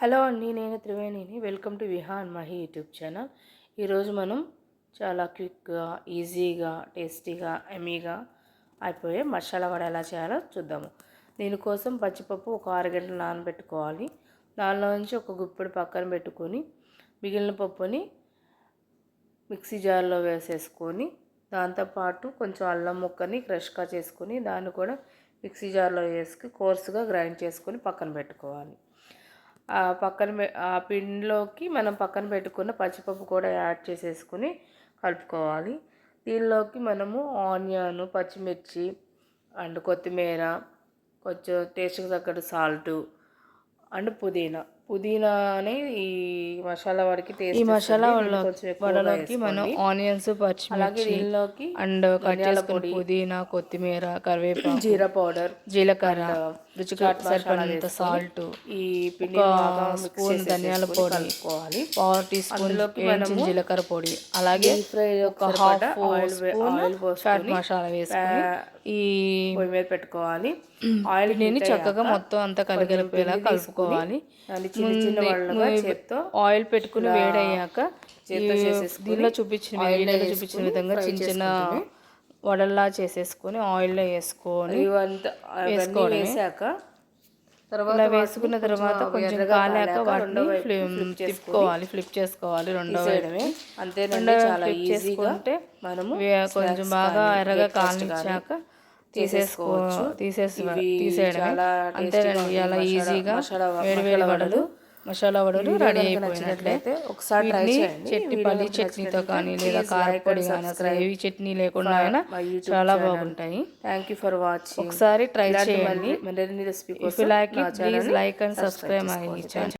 Hello అండి నేను త్రివేణిని. Welcome to Vihan Mahi YouTube channel. ఈరోజు మనం చాలా క్విక్గా ఈజీగా టేస్టీగా ఎమీగా అయిపోయే మసాలా వడ ఎలా చేయాలో చూద్దాము. దీనికోసం పచ్చిపప్పు ఒక ఆరు గంటలు నానబెట్టుకోవాలి. దానిలో నుంచి ఒక గుప్పెడు పక్కన పెట్టుకొని మిగిలిన పప్పుని మిక్సీ జార్లో వేసేసుకొని దాంతోపాటు కొంచెం అల్లం ముక్కని క్రష్గా చేసుకొని దాన్ని కూడా మిక్సీ జార్లో వేసుకు కోర్సుగా గ్రైండ్ చేసుకొని పక్కన పెట్టుకోవాలి. పక్కన ఆ పిండిలోకి మనం పక్కన పెట్టుకున్న పచ్చిపప్పు కూడా యాడ్ చేసేసుకుని కలుపుకోవాలి. దీనిలోకి మనము ఆనియన్ పచ్చిమిర్చి అండ్ కొత్తిమీర కొంచెం టేస్ట్కి తగ్గట్టు సాల్టు అండ్ పుదీనా పుదీనా అనే ఈ మసాలా వాడికి టేస్ట్ ఈ మసాలా వడలోకి మనం ఆనియన్స్ అలాగే పచ్చిమిర్చి అండ్ కట్ చేసుకుని పుదీనా కొత్తిమీర కరివేపాకు జీరా పౌడర్ జీలకర్ర రుచికి సరిపడినంత సాల్ట్ ఈ పిండి స్పూన్ ధనియాల పొడి కలుపుకోవాలి. పావు టీ స్పూన్ వేయించిన జీలకర్ర పొడి అలాగే ఫ్రై ఒక హాఫ్ ఆయిల్ చాట్ మసాలా వేసుకుని ఈ పొయ్యి మీద పెట్టుకోవాలి. ఆయిల్ పిండిని చక్కగా మొత్తం అంతా కలిగలిపేలా కలుపుకోవాలి. చిన్న చిన్న వాళ్ళుగా చేత్తో ఆయిల్ పెట్టుకుని వేడయ్యాక చేత్తో దీనిలో చూపించిన చూపించిన విధంగా చిన్న చిన్న వడల్లా చేసేసుకొని ఆయిల్లో వేసుకొని వేసాక తర్వాత వేసుకున్న తర్వాత కొంచెం కాలాక వాటిని ఫ్లిప్ తిప్పుకోవాలి ఫ్లిప్ చేసుకోవాలి రెండో వైపు అంతేనండి చాలా ఈజీగా చేసుకుంటే మనము కొంచెం బాగా ఎర్రగా కాలనిచ్చాక తీసేసుకో తీసేసి తీసేయడమే. చాలా అంతేనండి అలా ఈజీగా వేడి వేడి వడలు మసాలా వడలు రెడీ అయిపోయినట్లే అయితే ఒకసారి చట్నీ పల్లి చట్నీతో కానీ లేదా కారపొడి కానీ అసలు ఏవి చట్నీ లేకుండా అయినా చాలా బాగుంటాయి. థ్యాంక్ యూ ఫర్ వాచింగ్ ఒకసారి ట్రై చేయండి. మరిన్ని recipe like please like and subscribe my channel